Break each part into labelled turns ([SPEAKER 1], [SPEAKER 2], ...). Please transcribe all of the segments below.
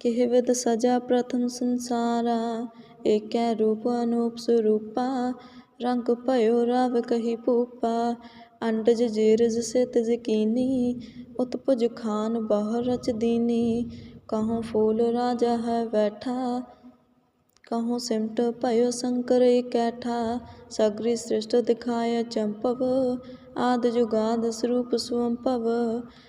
[SPEAKER 1] કહેવત સજા પ્રથમ સંસારા એક્યા રૂપ અનુપ સ્વરૂપા રંગ ભયો રાવ કહી પૂપા અંડજ જીરજ સિત જકીની ઉતપજ ખાન બહર રચ દીની કહો ફૂલ રાજા હૈ બેઠા કહો સિમટ ભયો શંકર કૈઠા સગરી સૃષ્ટ દિખાય ચંપવ આદ જુગાદ સ્વરૂપ સ્વંભવ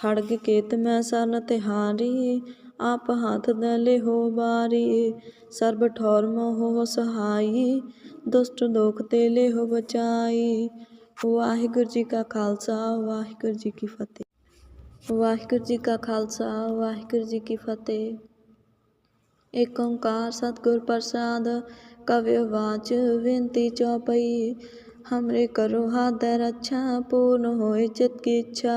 [SPEAKER 1] खड़ग केत मैं सरन तिहारी आप हाथ दले हो बारी सर्ब ठौर मोह सहाई दुष्ट दुख ते ले हो बचाई ਵਾਹਿਗੁਰੂ ਜੀ ਕਾ ਖਾਲਸਾ ਵਾਹਿਗੁਰੂ ਜੀ ਕੀ ਫਤਿਹ ਵਾਹਿਗੁਰੂ ਜੀ ਕਾ ਖਾਲਸਾ ਵਾਹਿਗੁਰੂ ਜੀ ਕੀ ਫਤਿਹ ਏਕ ਓੰਕਾਰ ਸਤਿਗੁਰ ਪ੍ਰਸਾਦ ਕਵਿ ਵਾਚ ਵਿਨਤੀ ਚੌਪਈ हमरे करो हाथ रक्षा पूर्ण होए चित की इच्छा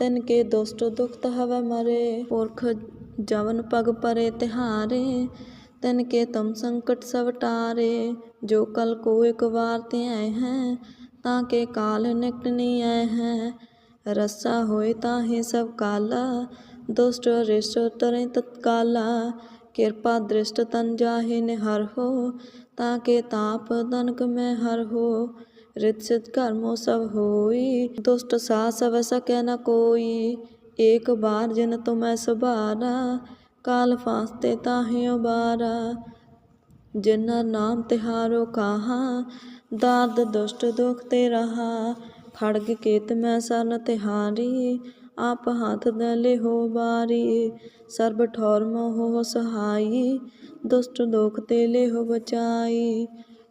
[SPEAKER 1] ਤਿਨ ਕੇ ਦੁਸ਼ਟ ਦੁਖਤ ਹਵੈ ਮਰੇ, ਪੁਰਖ ਜਵਨ ਪਗ ਪਰੇ ਤਿਹਾਰੇ, ਤਿਨ ਕੇ ਤੁਮ ਸੰਕਟ ਸਭ ਟਾਰੇ, ਜੋ ਕਲ ਕੋ ਇਕ ਵਾਰ ਤੇ ਆਏ ਹੈ, ਤਾਂ ਕੇ ਕਾਲ ਨਿਕਟ ਨਹੀਂ ਆਏ ਹੈ, ਰਸਾ ਹੋਏ ਤਾਂ ਹੀ ਸਭ ਕਾਲਾ, ਦੁਸ਼ਟ ਰਿਸ਼ਟ ਤਰੇ ਤਤਕਾਲਾ, ਕਿਰਪਾ ਦ੍ਰਿਸ਼ਟ ਤਨ ਜਾਹੇ ਨਿਹਰ ਹੋ, ਤਾਂ ਕੇ ਤਾਪ ਦਨਕ ਮੈਂ ਹਰ ਹੋ रित सिद्ध कर्मो सब होई दुष्ट सा सब सके न कोई एक बार जिन तुम्हें सुबारा काल फास्ते ताहे उबारा जिन्ना नाम तिहारो कहा दाद दुष्ट दुख ते रहा खड़ग केत मैं सन तिहारी आप हाथ दले हो बारी सर्ब ठौर मोह सहाई ਦੁਸ਼ਟ ਦੋਖ ਤੇ ਲਿਹੁ ਬਚਾਈ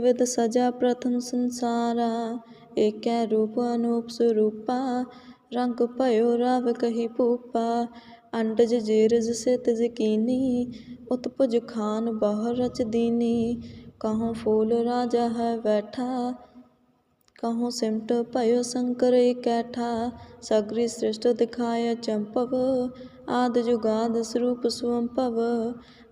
[SPEAKER 1] विद सजा प्रथम संसारा एक रूप अनूप स्वरूपा रंग भयो राव कही भूपा अंडज जेरज सितज कीनी उत्पुज खान बहु रच दीनी कहूँ फूल राजा है बैठा कहूँ सिमट भयो शंकर कैठा सगरी सृष्ट दिखाय चंपव आद जुगाद स्वरूप स्वंपव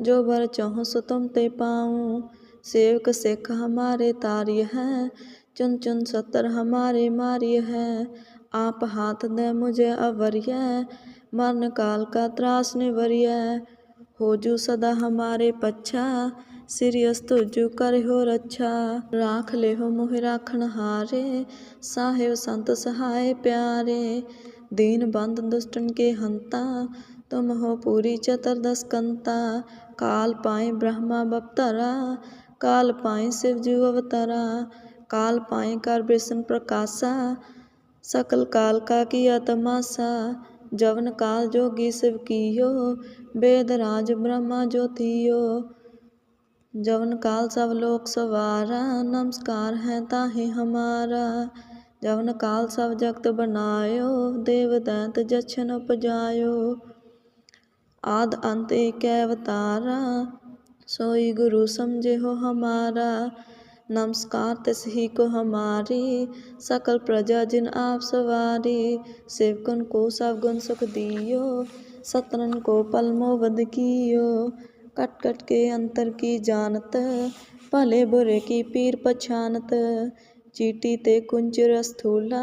[SPEAKER 1] जो बर चाहूँ सो तुम ते पाऊं सेवक सिख हमारे तार्य है चुन चुन सतर हमारे मार्य है आप हाथ दे मुझे अवरिय मरण काल का त्रास निवरिय हो जू सदा हमारे पच्छा सिरियस तुझु कर हो रक्षा राख ले हो मोहि राखण हारे साहेब संत सहाय प्यारे दीन बंद दुष्टन के हंता तुम हो पूरी चतुर्दश कंता काल पाए ब्रह्मा बप्तरा। काल पाए शिव जू अवतरा। काल पाए कर विष्णु प्रकाशा। सकल काल का किया तमाशा। जवन काल जोगी शिव कियो। वेद राज ब्रह्मा ज्योतियो। जवन काल सब लोक सवारा। नमस्कार है ताहि हमारा। जवन काल सब जगत बनायो। देव दैत जछन उपजायो। आद अंत एक अवतारा सोई गुरु समझे हो हमारा नमस्कार तिस ही को हमारी सकल प्रजा जिन आप सवारी सेवकन को सब गुण सुख दियो सतरन को पल मोबद कियो कट कट के अंतर की जानत भले बुरे की पीर पछानत चीटी ते कुंज रस्थूला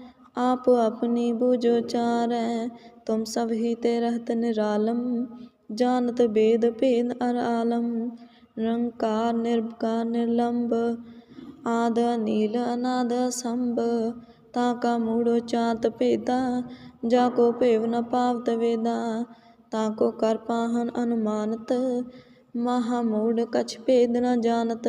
[SPEAKER 1] आप अपनी बुझो चारै तुम सब ही ते रहत निरालम जानत वेद भेद अर आलम निरंकार निर्विकार निर्लंब आद नील अनाद संभ ताका मूढ़ो चात भेदा जाको भेव न पावत वेदा ताको कर पाहन अनुमानत महामूढ़ कछ भेद न जानत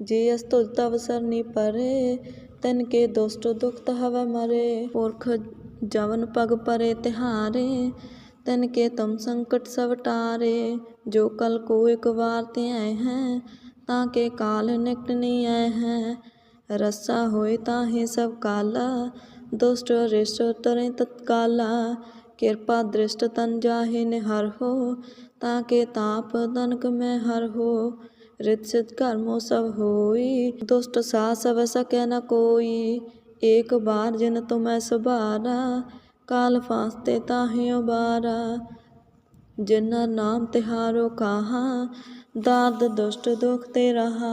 [SPEAKER 1] जे अस्तुल तव सरनी परे तिन के दुष्ट दुखत हव मरे पुरख जवन पग परे तिहारे तिन के तुम संकट सब टारे जो कल को एक बार ते आए हैं ताके काल निकट नहीं आए हैं रस्सा होए ताहे सब काला दुष्ट रिष्ट तरे तत्काला कृपा दृष्ट तन जाहे निहर हो ताके ताप तनक में हर हो रित सिद्ध कर्मो सब होई दुष्ट सा सब सके न कोई एक बार जिन तुम्हें सुबारा काल फांसते ताहे उबारा जिन्ना नाम तिहारो कहा दाद दुष्ट दुख ते रहा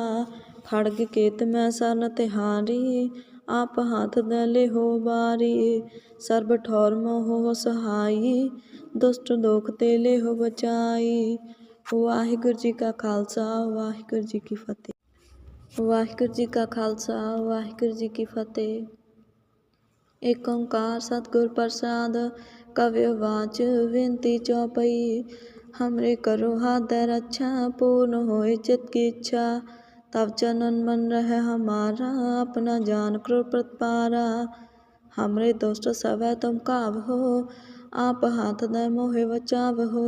[SPEAKER 1] खड़ग केत मैं सन तिहारी आप हाथ दले हो बारी सर्ब ठौर मोह सहाई ਦੁਸ਼ਟ ਦੋਖ ਤੇ ਲਿਹੋ ਬਚਾਈ ਵਾਹਿਗੁਰੂ ਜੀ ਕਾ ਖਾਲਸਾ ਵਾਹਿਗੁਰੂ ਜੀ ਕੀ ਫਤਿਹ ਵਾਹਿਗੁਰੂ ਜੀ ਕਾ ਖਾਲਸਾ ਵਾਹਿਗੁਰੂ ਜੀ ਕੀ ਫਤਿਹ ਏਕ ਓੰਕਾਰ ਸਤਿਗੁਰ ਪ੍ਰਸਾਦ ਕਵਿ ਵਾਚ ਬੇਨਤੀ ਚੌਪਈ हमरे करो हाथ रक्षा पूर्ण होए चित की इच्छा तब चनन मन रह हमारा अपना जान क्रो प्रतपारा हमरे दोस्त सब तुम काव हो आप हाथ दे मोहे बचाव हो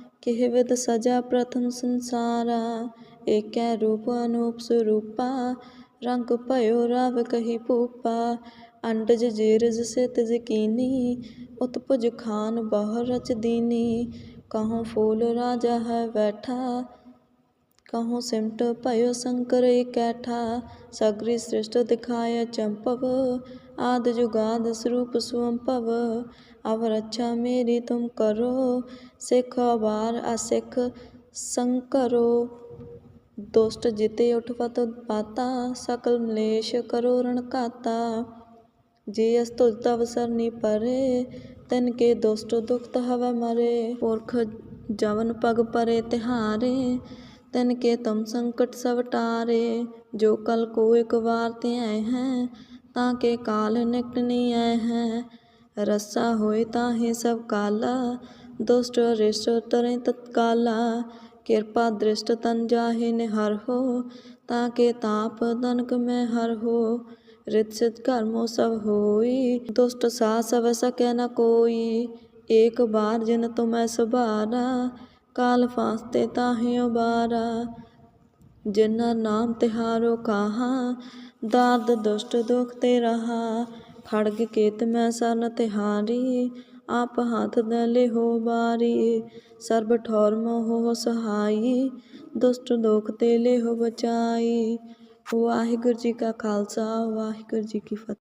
[SPEAKER 1] કહેવત સજા પ્રથમ સંસારા એકે રૂપ અનુપ સ્વરૂપા રંગ ભયો રાવ કહી પૂપા અંડજ જીરજ સિત જકીની ઉતપજ ખાન બહર રચ દીની કહો ફૂલ રાજા હૈ બેઠા કહું સિમટ ભયો શંકર એકઠા સગરી શ્રેષ્ઠ દિખાય ચંપવ આદ જુગાદ સ્વરૂપ સ્વંપવ અવર અચ્છા મેરી તુમ કરો ਸਿੱਖ ਵਾਰ ਅਸਿੱਖ ਸੰਕਰੋ। ਦੁਸ਼ਟ ਜਿਤੇ ਉਠਵਤ ਪਾਤਾ ਸਕਲ ਮਲੇਸ਼ ਕਰੋ ਰਣ ਕਾਤਾ ਜੇ ਅਸ ਤੁਜ ਤਵਸਰ ਨੀ ਪਰੇ, ਤਨ ਕੇ ਦੁਸ਼ਟ ਦੁਖਤ ਹਵ ਮਰੇ। ਪੁਰਖ ਜਵਨ ਪਗ ਪਰੇ ਤਿਹਾਰੇ तिन के तुम संकट सब टारे, जो कल को एक बार ते आए हैं, ताके काल निकट नहीं आए हैं। रस्सा होए ताहे सब काला, दुष्ट रिष्ट तरे तत्काला। कृपा दृष्ट तन जाहे निहर हो, ताके ताप तनक में हर हो। रित कर्मो सब होई, दुष्ट सा सब सके न कोई। एक बार जिन तुम्हें सुबारा ਕਾਲ ਫਾਸਤੇ ਤਾਹਿਓ ਬਾਰਾ। ਜਿਨਾਂ ਨਾਮ ਤਿਹਾਰੋ ਕਾਹਾ ਦਾਦ ਦੁਸ਼ਟ ਦੁਖ ਤੇ ਰਹਾ। ਖੜਗ ਕੇਤ ਮੈਂ ਸਰਨ ਤਿਹਾਰੀ, ਆਪ ਹੱਥ ਦਲੇ ਹੋ ਬਾਰੀ ਸਰਬ ਠੌਰ ਮੋਹ ਸਹਾਈ, ਦੁਸ਼ਟ ਦੁਖ ਤੇ ਲੈ ਹੋ ਬਚਾਈ। ਵਾਹਿਗੁਰੂ ਜੀ ਕਾ ਖਾਲਸਾ, ਵਾਹਿਗੁਰੂ ਜੀ ਕੀ ਫਤਿਹ।